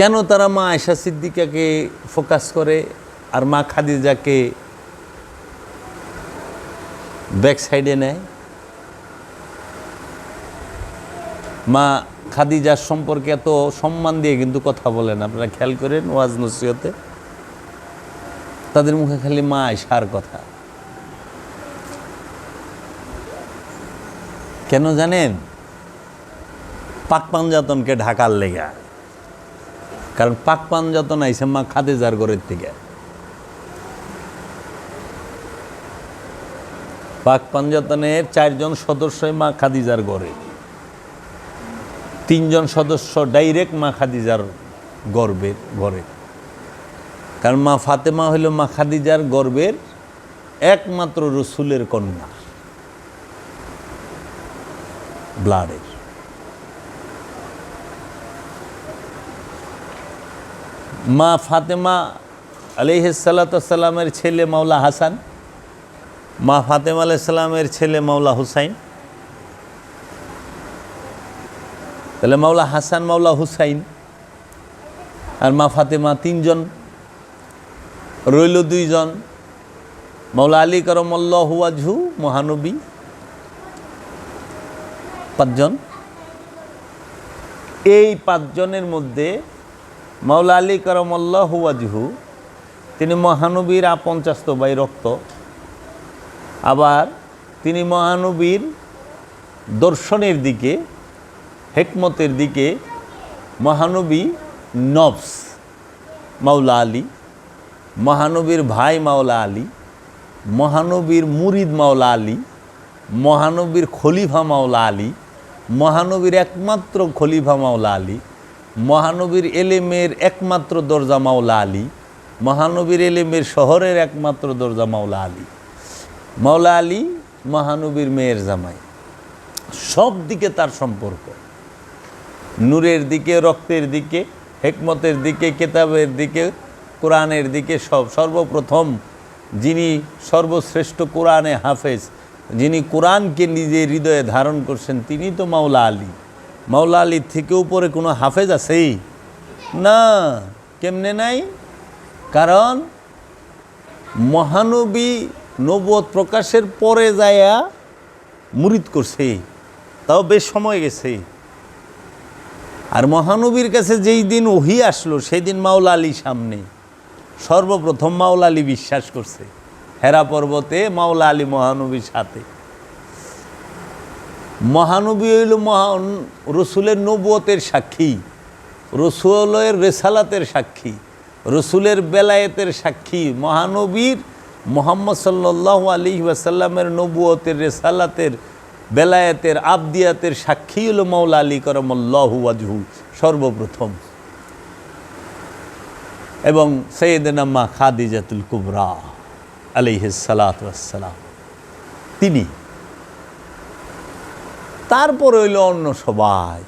কেন তারা মা আয়সা সিদ্দিকাকে ফোকাস করে আর মা খাদিজাকে ব্যাক সাইডে নেয়? মা খাদিজার সম্পর্কে এত সম্মান দিয়ে কিন্তু কথা বলেন, আপনারা খেয়াল করেন ওয়াজ নসিহতে। তাদের মুখে খালি মা আয়সার কথা। কেন জানেন? পাক পাঞ্জাতনকে ঢাকার লেগা। কারণ পাক পাঞ্জাতন আইসে মা খাদেজার ঘরের থেকে। পাক পাঞ্জাতনের চারজন সদস্যই মা খাদিজার ঘরে। তিনজন সদস্য ডাইরেক্ট মা খাদিজার গর্বের ঘরে। কারণ মা ফাতেমা হইল মা খাদিজার গর্বের একমাত্র রসুলের কন্যা। ব্লাডের। মা ফাতেমা আলিহাসাল্লামের ছেলে মাওলা হাসান, মা ফাতেমা আলাইসাল্লামের ছেলে মাওলা হুসাইন। তাহলে মাওলা হাসান, মাওলা হুসাইন আর মা ফাতেমা তিনজন, রইল দুইজন। মাওলা আলী করমল্লাহ হুয়াজহু মহানবী পাঁচজন। এই পাঁচজনের মধ্যে মাওলা আলী করমল্লাহ হুয়াজহু তিনি মহানবীর আপঞ্চাস্ত বাই রক্ত। আবার তিনি মহানবীর দর্শনের দিকে, হেকমতের দিকে মহানবী নবস মাওলা আলী, মহানবীর ভাই মাওলা আলী, মহানবীর মুরিদ মাওলা আলী, মহানবীর খলিফা মাওলা আলী, মহানবীর একমাত্র খলিফা মাওলা আলী মহানবীর এলেমের একমাত্র দরজা মাওলা আলী, মহানবীর এলেমের শহরের একমাত্র দরজা মাওলা আলী। মাওলা আলী মহানবীর মেয়ের জামাই। সব দিকে তার সম্পর্ক। নূরের দিকে, রক্তের দিকে, হেকমতের দিকে, কেতাবের দিকে, কোরআনের দিকে সব। সর্বপ্রথম যিনি সর্বশ্রেষ্ঠ কোরআনে হাফেজ, যিনি কোরআনকে নিজের হৃদয়ে ধারণ করছেন, তিনি তো মাওলা আলী। মাওলা আলীর থেকে উপরে কোনো হাফেজ আছেই? না, কেমনে নাই? কারণ মহানবী নবদ প্রকাশের পরে যায়া মুরিদ করছে, তাও বেশ সময় গেছে। আর মহানবীর কাছে যেই দিন ওহি আসলো সেই দিন মাওলা আলী সামনে। সর্বপ্রথম মাওলা আলী বিশ্বাস করছে, হেরা পর্বতে মাওলা আলী মহানবীর সাথে। মহানবী হইল মহান রসুলের নবুয়তের সাক্ষী, রসুলের রেসালাতের সাক্ষী, রসুলের বেলায়েতের সাক্ষী, মহানবীর মোহাম্মদ সাল্লাহ আলী ওয়াসাল্লামের নবুয়তের, রেসালাতের, বেলায়েতের, আবদিয়াতের সাক্ষী হল মৌলা আলী করমল্লাহু আজহু সর্বপ্রথম। এবং সৈয়দনাম্মা খাদিজাতুল কুবরা আলিহাসালাতাম তিনি তারপর হইল অন্য সবাই।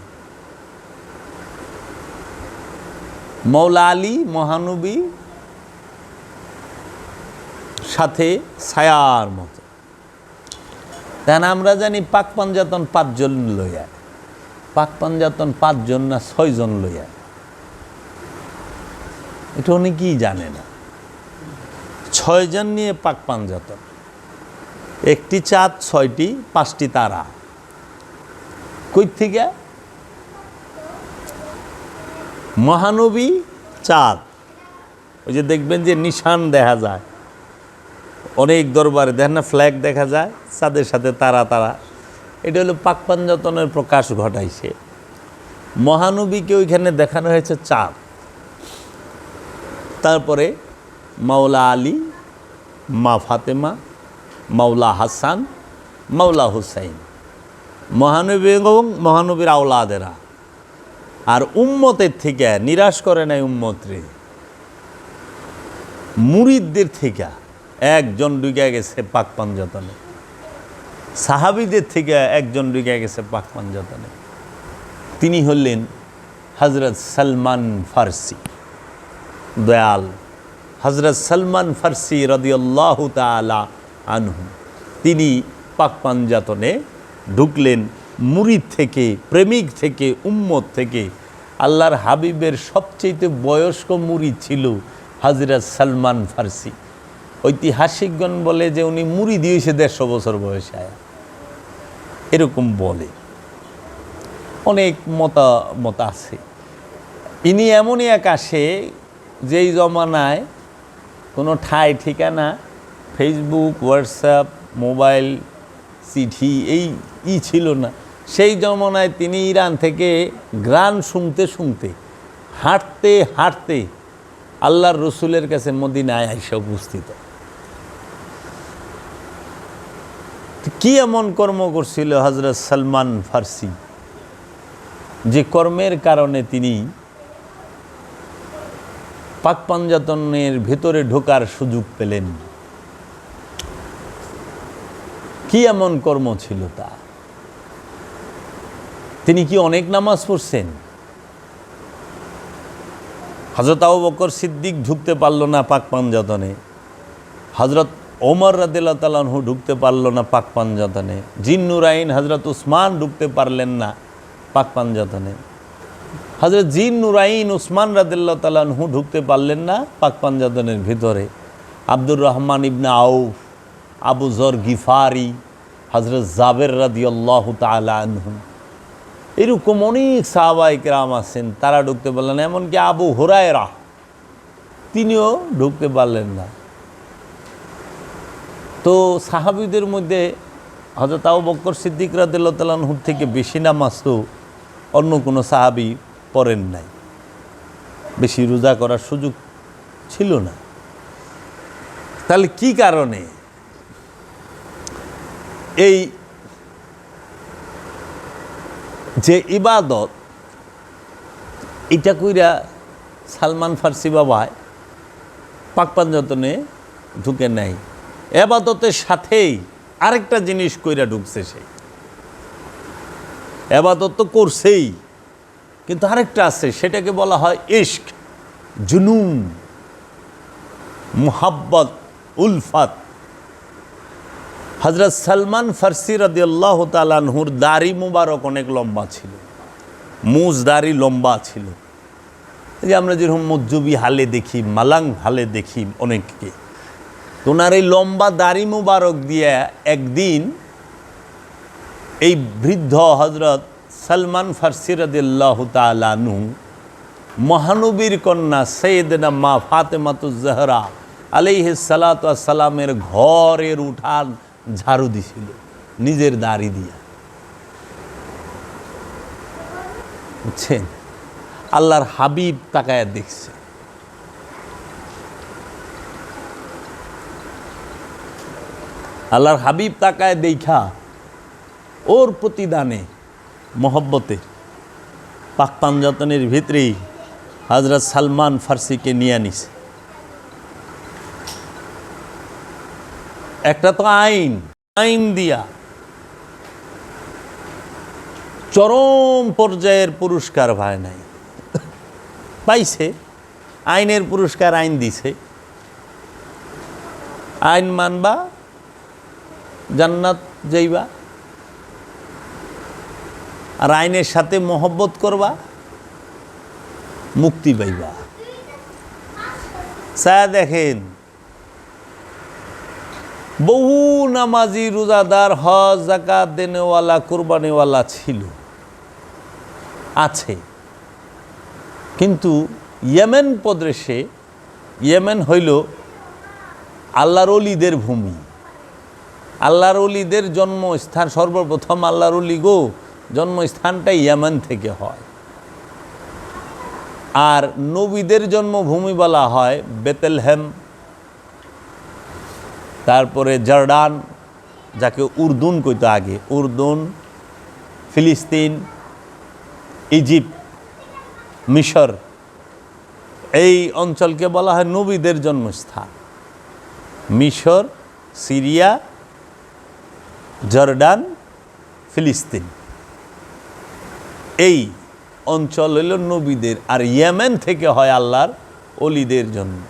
মৌলা আলী, মহানবী সাথে ছায়ার মতো। তেন আমরা জানি পাক পাঞ্জাতন পাঁচজন লইয়া। পাক পাঞ্জাতন পাঁচজন না ছয়জন লইয়া। এটা অনেকেই জানে না? ছয়জন নিয়ে পাক পাঞ্জাতন। একটি চাঁদ, ছয়টি, পাঁচটি তারা। কই থেকে? মহানবী চাঁদ। ওই যে দেখবেন যে নিশান দেখা যায়। অনেক দরবারে দেখেন না ফ্ল্যাগ দেখা যায়, চাঁদের সাথে তারা তারা। এটা হলো পাক পাঞ্জাতনের প্রকাশ ঘটাইছে। মহানবীকে ওইখানে দেখানো হয়েছে চাঁদ। তারপরে মাওলা আলী, মা ফাতেমা, মাওলা হাসান, মাওলা হুসাইন। মহানবী এবং মহানবীর আওলাদেরা। আর উম্মতের থেকে, নিরাশ করে নাই উম্মতরে। মুরিদদের থেকে, একজন ডুগে গেছে পাক পাঞ্জাতনে। সাহাবিদের থেকে একজন ডুগে গেছে পাক পাঞ্জাতনে। তিনি হলেন হজরত সলমান ফার্সি। দয়াল হজরত সলমান ফার্সি রদিয়াল্লাহ তালা আনহু। তিনি পাক পাঞ্জাতনে ঢুকলেন মুরিদ থেকে, প্রেমিক থেকে, উম্মত থেকে। আল্লাহর হাবিবের সবচেয়ে বয়স্ক মুড়ি ছিল হাজরত সালমান ফার্সি। ঐতিহাসিকগণ বলে যে উনি মুড়ি দিয়েছে দেড়শো বছর বয়সে আয়া। এরকম বলে। অনেক মতামত আছে। ইনি এমনই এক আসে যেই জমানায় কোনো ঠাই ঠিকানা ফেসবুক হোয়াটসঅ্যাপ মোবাইল, চিঠি, এই ই ছিল না। সেই জমানায় তিনি ইরান থেকে গ্রান শুনতে শুনতে, হাঁটতে হাঁটতে আল্লাহর রসুলের কাছে মদিনায় আইসা উপস্থিত। কি এমন কর্ম করছিল হজরত সালমান ফার্সি, যে কর্মের কারণে তিনি পাক পাঞ্জাতনের ভেতরে ঢোকার সুযোগ পেলেন? কি এমন কর্ম ছিল তা তিনি কি অনেক নামাজ পড়ছেন? হজরত আবু বকর সিদ্দিক ঢুকতে পারল না পাক পাঞ্জাতনে। হজরত ওমর রাদিল্লা তালাহু ঢুকতে পারল না পাক পাঞ্জাতনে। জিন্নুরাইন হজরত উসমান ঢুকতে পারলেন না পাক পাঞ্জাতনে। হজরত জিন নুরাইন উসমান রাদিল্লা তালাহু ঢুকতে পারলেন না পাক পাঞ্জাতনের ভিতরে। আব্দুর রহমান ইবনা আউফ, আবু জর গিফারি হজরত জাবের রাদিয়াল্লাহু আনহু। এরকম অনেক সাহাবাহিক রাম আছেন, তারা ঢুকতে পারলেন এমনকি আবু হুরায়রা, তিনিও ঢুকতে পারলেন না। তো সাহাবিদের মধ্যে হজরত আবু বক্কর সিদ্দিক রাদিল্লাহ তালাহুর থেকে বেশি নামাজ তো অন্য কোনো সাহাবি পড়েন নাই। বেশি রোজা করার সুযোগ ছিল না। তাহলে কি কারণে? এই যে ইবাদত, এটা কইরা সালমান ফার্সি বাবায় পাক পাঞ্জতনে ঢুকে নাই। এবাদতের সাথেই আরেকটা জিনিস কইরা ঢুকছে সেই এবাদত তো করছেই, কিন্তু আরেকটা আছে, সেটাকে বলা হয় ইশক, জুনুন, মুহাব্বত, উলফাত। হজরত সালমান ফার্সি রদিয়াল্লাহ তালানহুর দাড়ি মুবারক অনেক লম্বা ছিল। মুজ দাড়ি লম্বা ছিল। যে আমরা যেরকম মজ্জুবি হালে দেখি, মালাং হালে দেখি অনেককে। তো ওনার এই লম্বা দাড়ি মুবারক দিয়ে একদিন এই বৃদ্ধ হজরত সালমান ফার্সি রদিয়াল্লাহ তালানহু মহানবীর কন্যা সৈয়দনা মা ফাতেমাতুজ জাহরা আলাইহ সালামের ঘরের উঠান ঝাড়ু দিছিল, নিজের দাড়ি দিয়া। বুঝছেন? আল্লাহর হাবিব তাকায় দেখছে। আল্লাহর হাবিব তাকায় দেখা ওর প্রতিদানে মহব্বতে পাক পাঞ্জাতনের ভিতরেই হজরত সালমান ফার্সিকে নিয়ে নিছে একটা তো আইন আইন দিয়া। চরম পর্যায়ের পুরস্কার ভাই নাই। পাইছে, আইনের পুরস্কার আইন দিছে। আইন মানবা, জান্নাত যাইবা। আর আইনের সাথে মহব্বত করবা, মুক্তি পাইবা। ছায়া দেখেন বহু নামাজি রোজাদার, হজ জাকাত দেনেওয়ালা, কোরবানিওয়ালা ছিল। আছে। কিন্তু ইয়েমেন প্রদেশে, ইয়েমেন হইল আল্লাহর অলিদের ভূমি। আল্লাহর অলিদের জন্মস্থান, সর্বপ্রথম আল্লাহর অলি গো জন্মস্থানটা ইয়েমেন থেকে হয়। আর নবীদের জন্মভূমি বলা হয় বেতেলহেম। তারপরে জর্ডান, যাকে উর্দুন কইতো আগে, উর্দুন, ফিলিস্তিন ইজিপ্ট মিশর, এই অঞ্চলকে বলা হয় নবীদের জন্মস্থান। মিশর, সিরিয়া, জর্ডান, ফিলিস্তিন। এই অঞ্চল হইল নবীদের, আর ইয়েমেন থেকে হয় আল্লাহর অলিদের জন্য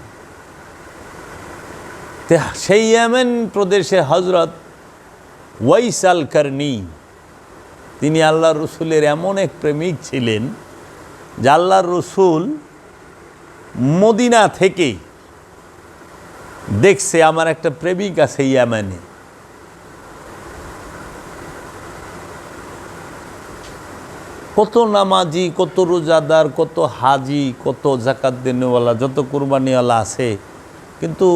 সেই ইয়েমেন প্রদেশে হজরত ওয়াইসাল কারনি, তিনি আল্লাহ রসুলের এমন এক প্রেমিক ছিলেন যে আল্লাহর রসুল মদিনা থেকে দেখছে, আমার একটা প্রেমিক আছে ইয়ামানে। কত নামাজি, কত রোজাদার, কত হাজি, কত জাকাত দেনেওয়ালা, যত কুরবানিওয়ালা আছে, কিন্তু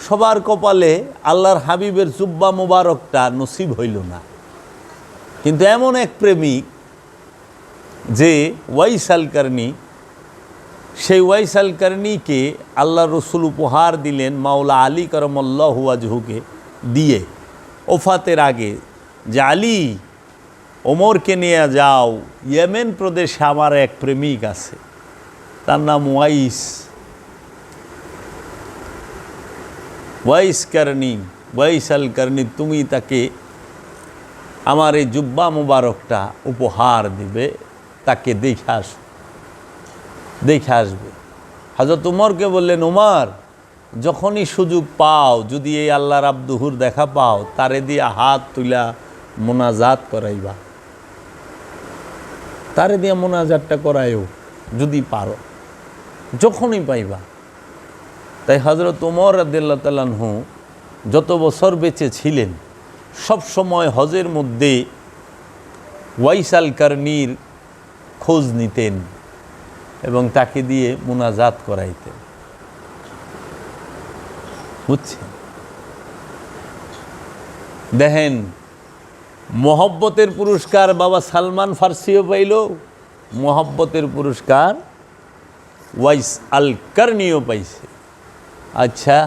সবার কপালে আল্লাহর হাবিবের জুব্বা মোবারকটা নসিব হইল না। কিন্তু এমন এক প্রেমিক যে ওয়াইসাল কারণী, সেই ওয়াইসাল কারণীকে আল্লাহ রসুল উপহার দিলেন মাওলা আলী করমল্লাহু আজহুকে দিয়ে। ওফাতের আগে যে, আলী, ওমরকে নিয়ে যাও, ইয়েমেন প্রদেশে আমার এক প্রেমিক আছে, তার নাম Uwais. Uwais Qarani Uwais al Qarani তুমি তাকে আমার এই জুব্বা মুবারকটা উপহার দিবে, তাকে দেখে আস, দেখে আসবে। হাজরত উমরকে বললেন, উমার, যখনই সুযোগ পাও, যদি এই আল্লাহর আব্দুহুর দেখা পাও, তারে দিয়ে হাত তুলা মোনাজাত করাইবা। তারে দিয়ে মোনাজাতটা করায়ও, যদি পারো। যখনই পাইবা। তাই হজরত উমর রাদিল্লা তালাহু যত বছর বেঁচে ছিলেন, সব সময় হজের মধ্যে ওয়াইসাল কারনির খোঁজ নিতেন এবং তাকে দিয়ে মোনাজাত করাইতেন। বুঝছেন? দেখেন, মহব্বতের পুরস্কার বাবা সালমান ফার্সিও পাইল, মোহব্বতের পুরস্কার ওয়াইস আল কারনিও পাইছে। আচ্ছা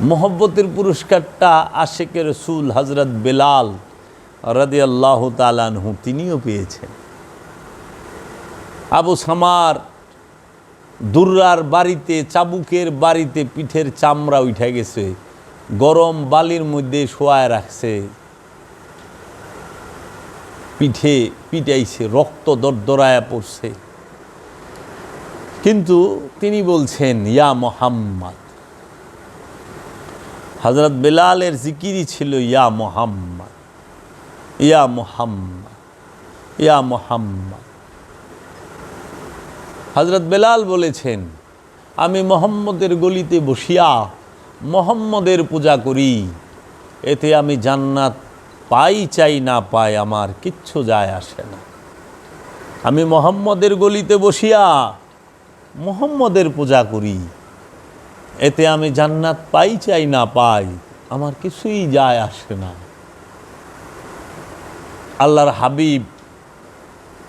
মোহব্বতের পুরস্কারটা আশেকের রসুল হজরত বেলাল রাদি আল্লাহ তালানহু তিনিও পেয়েছেন। আবু সামার দুর্রার বাড়িতে, চাবুকের বাড়িতে পিঠের চামড়া উঠে গেছে, গরম বালির মধ্যে শোয়ায় রাখছে। পিঠে পিটাইছে, রক্ত দরদরায়া পড়ছে। কিন্তু তিনি বলছেন, ইয়া মোহাম্মদ। হজরত বেলালের জিকিরি ছিল, ইয়া মোহাম্মদ ইয়া মোহাম্মদ ইয়া মোহাম্মদ। হজরত বেলাল বলেছেন, আমি মোহাম্মদের গলিতে বসিয়া মোহাম্মদের পূজা করি। এতে আমি জান্নাত পাই, চাই না পাই, আমার কিচ্ছু যায় আসে না। আমি মোহাম্মদের গলিতে বসিয়া মোহাম্মদের পূজা করি। এতে আমি জান্নাত পাই চাই না পাই, আমার কিছুই যায় আসে না। আল্লাহর হাবিব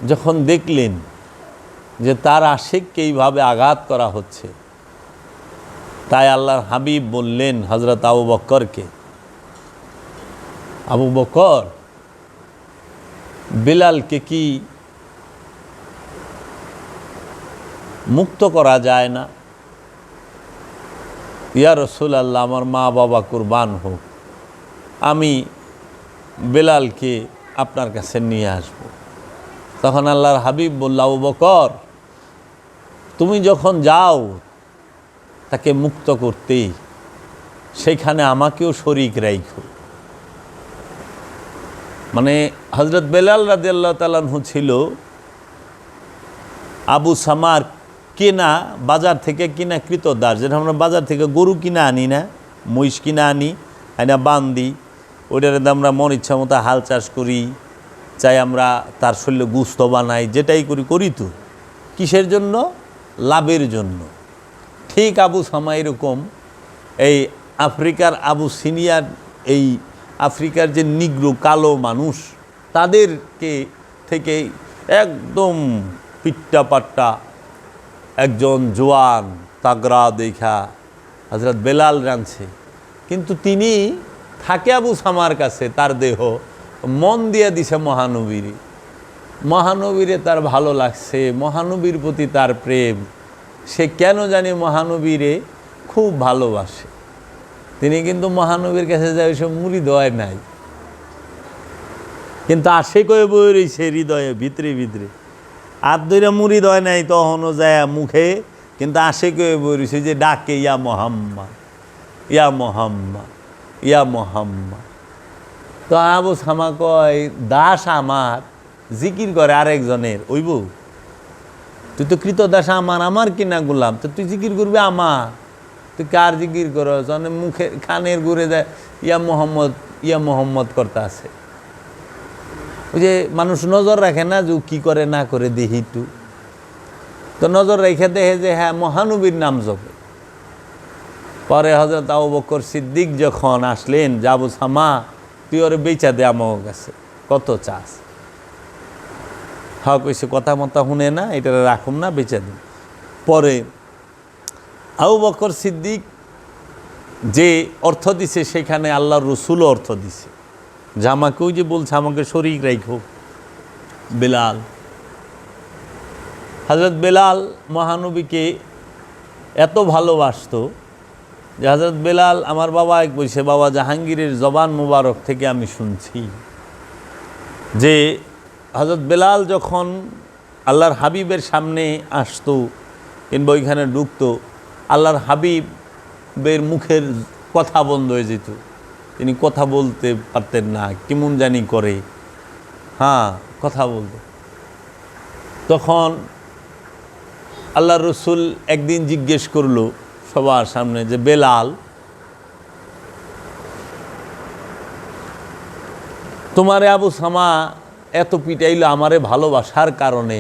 যখন দেখলেন যে তার আশেককে এইভাবে আঘাত করা হচ্ছে, তাই আল্লাহর হাবিব বললেন হজরত আবু বক্করকে, আবু বকর বেলালকে কি মুক্ত করা যায় না। ইয়া রসুল আল্লাহ আমার মা বাবা কুরবান হোক, আমি বেলালকে আপনার কাছে নিয়ে আসব। তখন আল্লাহর হাবিব বলল, আবু বকর, তুমি যখন যাও তাকে মুক্ত করতে সেখানে আমাকেও শরিক রাইখো। মানে হজরত বেলাল রাজি আল্লাহ তালাহু ছিল আবু সামার কেনা, বাজার থেকে কিনা কৃতদাস যেটা আমরা বাজার থেকে গরু কিনা আনি না, মহিষ কিনা আনি, আইনা বান্দি, ওইটার আমরা মন ইচ্ছা মতো হাল চাষ করি, চাই আমরা তার শরীরে গুস্ত বানাই, যেটাই করি করি তো। কিসের জন্য? লাভের জন্য। ঠিক আবু সামা এরকম, এই আফ্রিকার আবু সিনিয়র, এই আফ্রিকার যে নিগ্রো, কালো মানুষ, তাদেরকে থেকে একদম পিট্টা পাট্টা একজন জোয়ান তাগরা দেখা হজরত বেলাল রাঁধছে। কিন্তু তিনি থাকে আবু সামার কাছে, তার দেহ মন দিয়ে দিছে মহানবীরে। মহানবীরে তার ভালো লাগছে, মহানবীর প্রতি তার প্রেম। সে কেন জানি মহানবীরে খুব ভালোবাসে। তিনি কিন্তু মহানবীর কাছে যায় ওইসব মুড়ি দেওয়ায় নাই। কিন্তু আসে কয়ে বই রয়েছে হৃদয়ে, ভিতরে ভিতরে। আর দুইটা মুড়ি দয় নাই, তখনও যায় মুখে, কিন্তু আসে বই রয়েছে যে ডাকে, ইয়া মোহাম্মদ ইয়া মোহাম্মদ ইয়া মোহাম্মদ। তো আবু সামা কয়, দাস আমার, জিকির করে আরেকজনের, ওইব? তুই তো কৃত কৃতদাস আমার আমার কিনা গোলাম? তো তুই জিকির করবি আমার। তুই কার জিকির কর মুখে খানের ঘুরে যায়, ইয়া মোহাম্মদ ইয়া মোহাম্মদ করতে আছে যে মানুষ নজর রাখে না যে কি করে, না করে দেখি একটু তো নজর রেখে দেখে যে হ্যাঁ মহানবীর নাম জপে। পরে হজরত আবু বকর সিদ্দিক যখন আসলেন যাব সামা, তুই ওরে বেচা দে আমার কাছে, কত চাস? হ্যাঁ কইছে কথা মতা শুনে না এটা রাখুন না বেচা দিন পরে আবু বকর সিদ্দিক যে অর্থ দিছে, সেখানে আল্লাহর রসুলও অর্থ দিছে। যে আমাকেও যে বলছে, আমাকে শরিক রাখো বেলাল। হজরত বেলাল মহানবীকে এত ভালোবাসত যে হজরত বেলাল, আমার বাবা এক বলছে, বাবা, জাহাঙ্গীরের জবান মুবারক থেকে আমি শুনছি। যে হজরত বেলাল যখন আল্লাহর হাবিবের সামনে আসতো কিংবা ওইখানে ঢুকতো, আল্লাহর হাবিবের মুখের কথা বন্ধ হয়ে যেত। তিনি কথা বলতে পারতেন না, কেমন জানি করে। হ্যাঁ কথা বলতো। তখন আল্লাহ রসুল একদিন জিজ্ঞেস করল সবার সামনে যে, বেলাল, তোমারে আবু সামা এত পিটাইলো আমারে ভালোবাসার কারণে,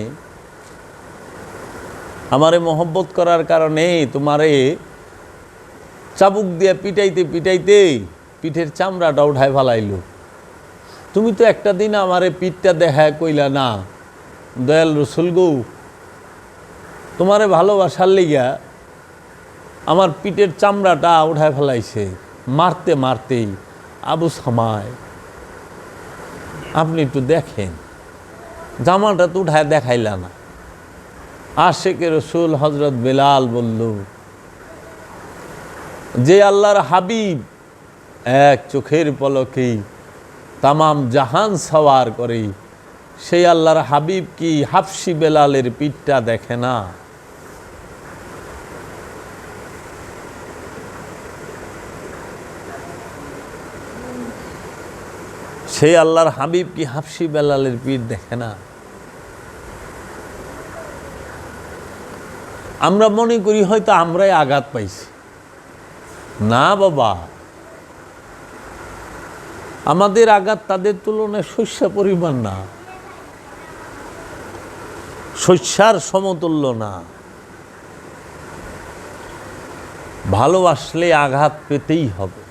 আমারে মহব্বত করার কারণে তোমারে চাবুক দিয়ে পিটাইতে পিটাইতে পিঠের চামড়াটা উঠায় ফেলাইলো। তুমি তো একটা দিন আমারে পিঠটা দেখায় কইলা, না, দয়াল রসুল গৌ, তোমারে ভালোবাসার লিগা আমার পিঠের চামড়াটা উঠায় ফেলাইছে, মারতে মারতেই, আবু সামায়। আপনি একটু দেখেন, জামাটা তো উঠায় দেখাইলা না। আশেকে রসুল হজরত বেলাল বলল, যে আল্লাহর হাবিব এক চোখের পলকেই তামাম জাহান সওয়ার করে। সেই আল্লাহর হাবিব কি হাফসি বেলালের পিঠটা দেখে না? সেই আল্লাহর হাবিব কি হাফসি বেলালের পিঠ দেখে না? আমরা মনে করি হয়তো আমরাই আঘাত পাইছি। না বাবা আমাদের আঘাত তাদের তুলনায় শস্য পরিমাণ না। শস্যার সমতুল্য না। ভালোবাসলে আঘাত পেতেই হবে।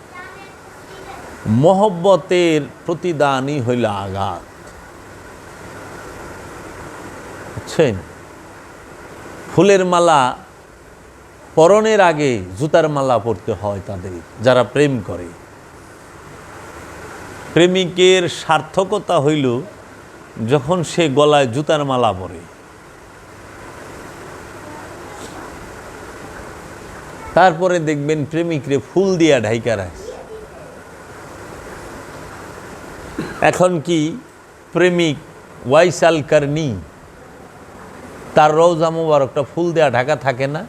মহব্বতের প্রতিদানই হইল আঘাত। বুঝছেন? ফুলের মালা পরনের আগে জুতার মালা পরতে হয় তাদের, যারা প্রেম করে। প্রেমিকের সার্থকতা হইল যখন সে গলায় জুতার মালা পরে। তারপরে দেখবেন প্রেমিকরে ফুল দিয়া ঢাইকা রাখে এখন কি প্রেমিক ওয়াইসাল কারনি তার রৌজা মুবারকটা ফুল দেয়া ঢাকা থাকে না।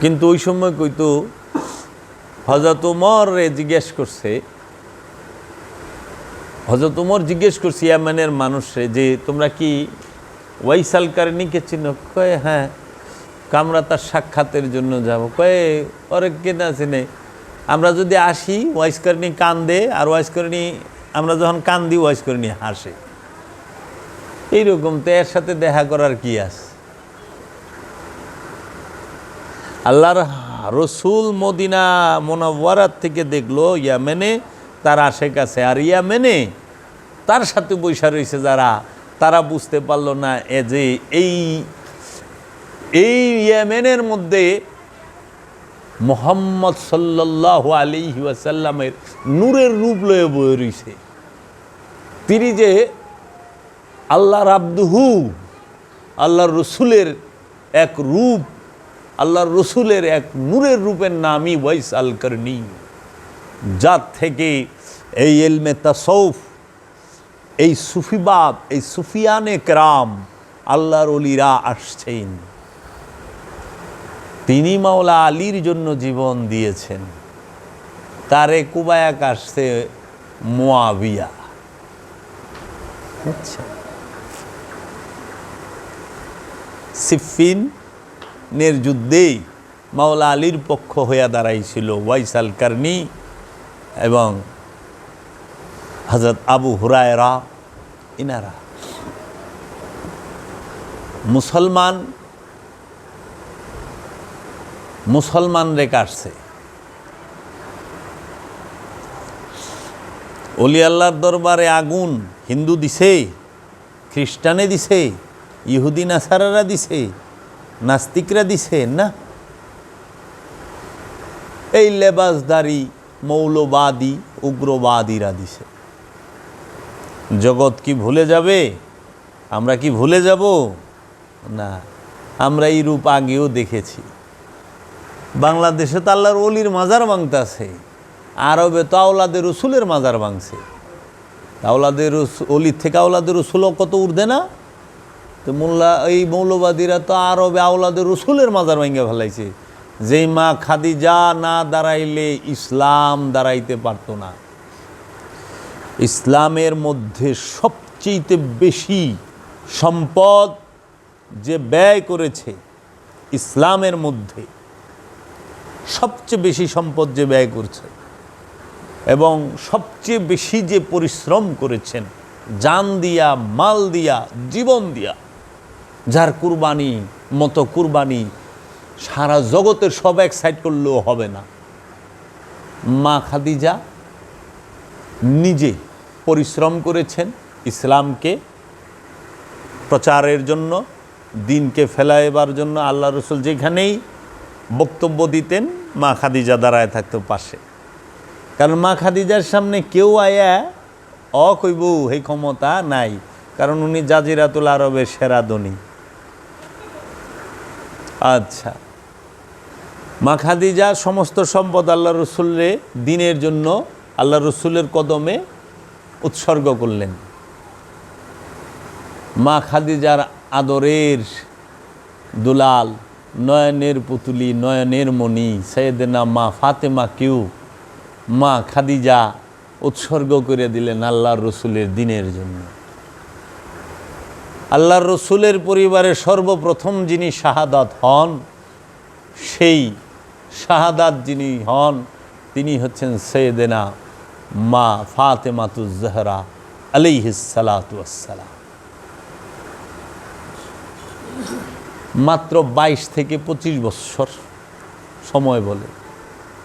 কিন্তু ওই সময় কইতো হজরত উমর রে জিজ্ঞেস করছে হজরত উমর জিজ্ঞেস করছে, ইয়ামানের মানুষে যে তোমরা কি ওয়াইসাল কারনিকে চিহ্ন? কয়ে হ্যাঁ কামরা তার সাক্ষাতের জন্য যাব। কয়ে, ওরে কেনা চিনে, আমরা যদি আসি ওয়াইসকরণী কান্দে, আর ওয়াইসকরণী আমরা যখন কান্দি ওয়াইসকরণী হাসে। এইরকম তো এর সাথে দেখা করার কি আছে? আল্লাহর রসুল মদিনা মোনাওয়ারাত থেকে দেখল, ইয়ামেনে তার আশেকাছে আর ইয়ামেনে তার সাথে বৈশা রয়েছে যারা, তারা বুঝতে পারল না এ যে এই এই ইয়েমেনের মধ্যে মোহাম্মদ সাল্লাহ আলী ওয়াসাল্লামের নূরের রূপ লয়ে বয়ে রইছে। তিনি যে আল্লাহর আব্দুহু, আল্লাহর রসুলের এক রূপ, আল্লাহর রসুলের এক নূরের রূপের নামই ওয়াইস আল করনি যার থেকে এই এলমে তাসৌফ এই সুফিবাব এই সুফিয়ানে ক্রাম, আল্লাহর অলিরা আসছেন। তিনি মাওলা আলীর জন্য জীবন দিয়েছেন। তারে কুবায়াক আসছে মোয়াবিয়া আচ্ছা। সিফিন যুদ্ধেই মাওলা আলীর পক্ষ হইয়া দাঁড়াইছিল ওয়াইসাল কারনি এবং হজরত আবু হুরায়রা, ইনারা। মুসলমান মুসলমান রে কাটছে। অলি আল্লাহর দরবারে আগুন হিন্দু দিছে, খ্রিস্টানে দিছে, ইহুদি নাসারারা দিছে, নাস্তিকরা দিছে, না? এই লেবাসদারি, মৌলবাদী, উগ্রবাদীরা দিছে। জগৎ কি ভুলে যাবে? আমরা কি ভুলে যাব? না, আমরা এই রূপ আগেও দেখেছি। বাংলাদেশে তো আল্লাহর অলির মাজার ভাঙতেছে, আরবে তো আওলাদের রসুলের মাজার ভাঙছে। আওলাদের রসু- অলির থেকে আওলাদের রসুলও কত উর্ধে না? তো মোল্লা, এই মৌলবাদীরা তো আরবে আওলাদের রসুলের মাজার ভাঙে ফেলাইছে। যেই মা খাদিজা না দাঁড়াইলে ইসলাম দাঁড়াইতে পারতো না। ইসলামের মধ্যে সবচেয়ে বেশি সম্পদ যে ব্যয় করেছে ইসলামের মধ্যে সবচেয়ে বেশি সম্পদ যে ব্যয় করছে এবং সবচেয়ে বেশি যে পরিশ্রম করেছেন, জান দিয়া, মাল দিয়া, জীবন দিয়া, যার কুরবানি মতো কুরবানি সারা জগতের সব এক সাইড করলেও হবে না। মা খাদিজা নিজে পরিশ্রম করেছেন ইসলামকে প্রচারের জন্য, দিনকে ফেলাইবার জন্য আল্লাহ রসুল যেখানেই বক্তব্য দিতেন, মা খাদিজা দাঁড়ায় থাকতো পাশে। কারণ মা খাদিজার সামনে কেউ আয়া, অ কইব এই ক্ষমতা নাই। কারণ উনি জাজিরাতুল আরবের সেরা ধনী। আচ্ছা। মা খাদিজা সমস্ত সম্পদ আল্লাহ রসুল্লে দিনের জন্য আল্লাহ রসুলের কদমে উৎসর্গ করলেন। মা খাদিজার আদরের দুলাল, নয়নের পুতুলি, নয়নের মণি, সৈয়দনা মা ফাতেমা কেউ, মা খাদিজা উৎসর্গ করে দিলেন আল্লাহর রসুলের দিনের জন্য। আল্লাহর রসুলের পরিবারে সর্বপ্রথম যিনি শাহাদাত হন, সেই শাহাদাত যিনি হন, তিনি হচ্ছেন সৈয়দেনা মা ফাতেমাতুজ্জহরা আলিহিসালাতাম মাত্র বাইশ থেকে পঁচিশ বছর সময় বলে।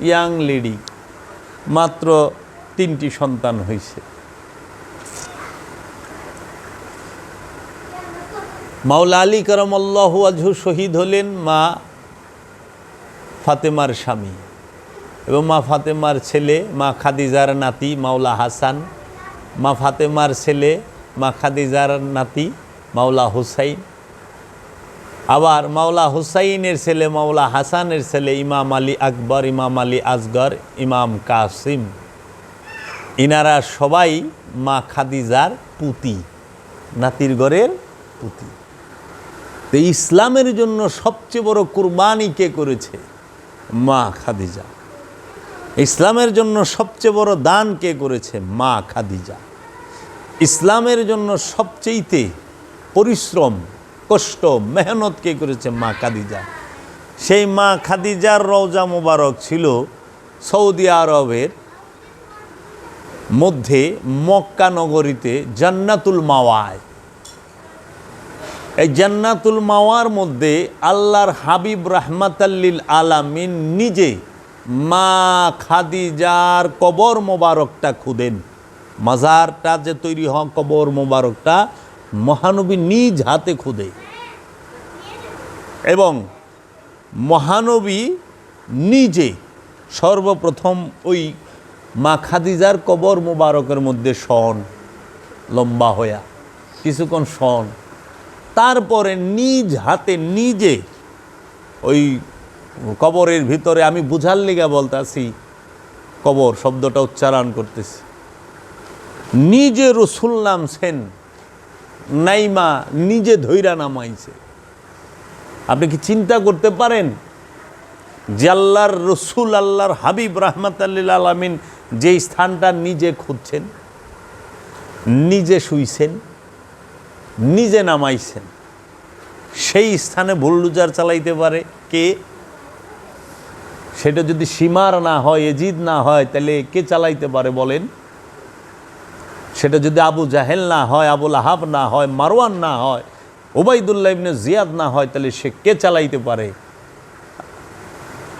ইয়াং লেডি, মাত্র তিনটি সন্তান হয়েছে মাওলা আলী করমল্লাহ আজহু শহীদ হলেন মা ফাতেমার স্বামী। এবং মা ফাতেমার ছেলে, মা খাদিজার নাতি, মাওলা হাসান। মা ফাতেমার ছেলে, মা খাদিজার নাতি, মাওলা হুসাইন। আবার মাওলা হুসাইনের ছেলে, মাওলা হাসানের ছেলে, ইমাম আলী আকবর, ইমাম আলী আসগর, ইমাম কাসিম। ইনারা সবাই মা খাদিজার পুতি, নাতির ঘরের পুতি। তো ইসলামের জন্য সবচেয়ে বড় কুরবানি কে করেছে? মা খাদিজা। ইসলামের জন্য সবচেয়ে বড় দান কে করেছে? মা খাদিজা। ইসলামের জন্য সবচেয়েতে পরিশ্রম, কষ্ট, মেহনত কে করেছে? মা খাদিজা। সেই মা খাদিজার রওজা মোবারক ছিল সৌদি আরবের মধ্যে মক্কা নগরীতে জান্নাতুল মাওয়ায়। এই জান্নাতুল মাওয়ার মধ্যে আল্লাহর হাবিব রাহমাতাল্লিল আলামিন নিজে মা খাদিজার কবর মোবারকটা খুদেন। মাজারটা যে তৈরি হওয়া কবর মোবারকটা মহানবী নিজ হাতে খুদে। এবং মহানবী নিজে সর্বপ্রথম ওই মা খাদিজার কবর মোবারকের মধ্যে শন, লম্বা হইয়া, কিছুক্ষণ শন। তারপরে নিজ হাতে নিজে ওই কবরের ভিতরে আমি বুঝার লিগা বলতেছি, কবর শব্দটা উচ্চারণ করতেছি। নিজে রসুল নামছেন, নাইমা নিজে ধৈরা নামাইছে। আপনি কি চিন্তা করতে পারেন যে আল্লাহর রসুল, আল্লাহর হাবিব রহমত আলমিন যেই স্থানটা নিজে খুঁজছেন, নিজে শুইছেন, নিজে নামাইছেন, সেই স্থানে বুলডুজার চালাইতে পারে কে? সেটা যদি সীমার না হয়, এজিদ না হয়, তাহলে কে চালাইতে পারে বলেন? সেটা যদি আবু জাহেল না হয় আবুল আহাব না হয়, মারওয়ান না হয় ওবায়দুল্লাহ ইবনে জিয়াদ না হয়, তাহলে সে কে চালাইতে পারে?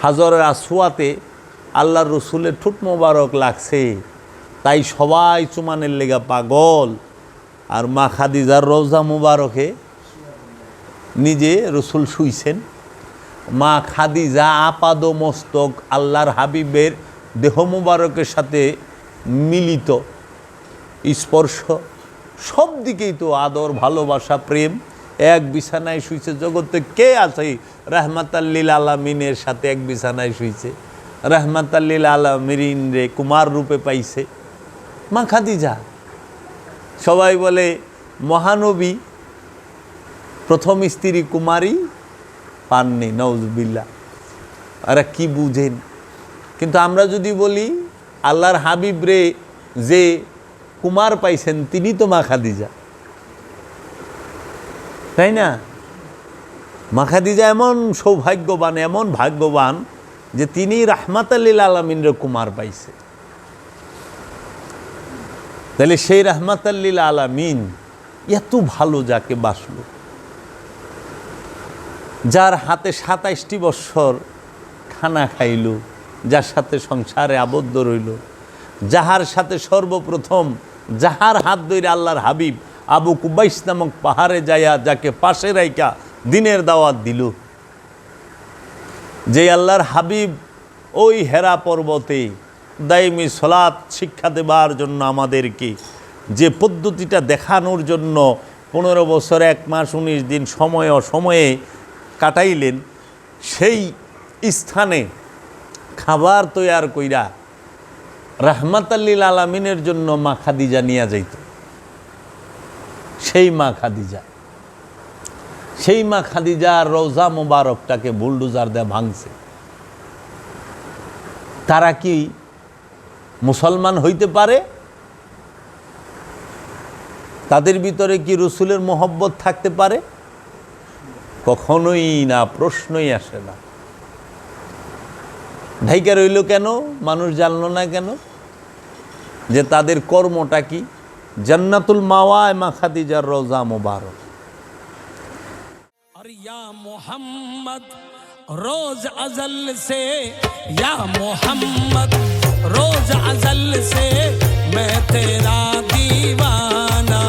হাজরের আসুয়াতে আল্লাহর রসুলের ঠুট মোবারক লাগছে, তাই সবাই চুমানের লেগা পাগল। আর মা খাদিজার রোজা মুবারকে নিজে রসুল শুইছেন। মা খাদিজা আপাদ মস্তক আল্লাহর হাবিবের দেহ মুবারকের সাথে মিলিত, স্পর্শ, সব দিকেই তো আদর, ভালোবাসা, প্রেম, এক বিছানায় শুইছে। জগতে কে আছে? রহমাতাল্লিল আলামিনের সাথে এক বিছানায় শুইছে। রহমাতাল্লিল আলামিন রে কুমার রূপে পাইছে। মা খাদিজা, সবাই বলে, মহানবী, প্রথম স্ত্রী কুমারী পাননি নওজবিল্লা আরে কি বুঝেন? কিন্তু আমরা যদি বলি, আল্লাহর হাবিব রে যে কুমার পাইছেন, তিনি তো মা খাদিজা। তাই না? মা খাদিজা এমন সৌভাগ্যবান, এমন ভাগ্যবান যে তিনি রাহমাত আল্লিল আলমিনের কুমার পাইছে। তাহলে সেই রাহমাত আল্লিল আলামিন এত ভালো যাকে বাসলো। যার হাতে সাতাইশটি বৎসর খানা খাইল, যার সাথে সংসারে আবদ্ধ রইল, যাহার সাথে সর্বপ্রথম যাহার হাত ধরে আল্লাহর হাবিব আবু কুবাইস নামক পাহাড়ে যাইয়া যাকে পাশে রাইকা দিনের দাওয়াত দিল। যে আল্লাহর হাবিব ওই হেরা পর্বতে দাইমি সলাৎ শিক্ষা দেবার জন্য আমাদেরকে যে পদ্ধতিটা দেখানোর জন্য পনেরো বছর, এক মাস, উনিশ দিন সময় অসময়ে কাটাইলেন, সেই স্থানে খাবার তৈয়ার কইরা রাহমাত আল্লিল আলামিনের জন্য মা খাদিজা নিয়ে যাইত। সেই মা খাদিজা। সেই মা খাদিজার রোজা মোবারকটাকে বুলডুজার দেয়া ভাঙছে। তারা কি মুসলমান হইতে পারে? তাদের ভিতরে কি রসুলের মোহব্বত থাকতে পারে? কখনোই না প্রশ্নই আসে না ঢাইকা রইল কেন মানুষ জানলো না কেন যে তাদের কর্মটা কি জান্নাতুল মাওয়ায় মা খাদিজার রোজা মোবারক और या मोहम्मद रोज अजल से या मोहम्मद रोज अजल से मैं तेरा दीवाना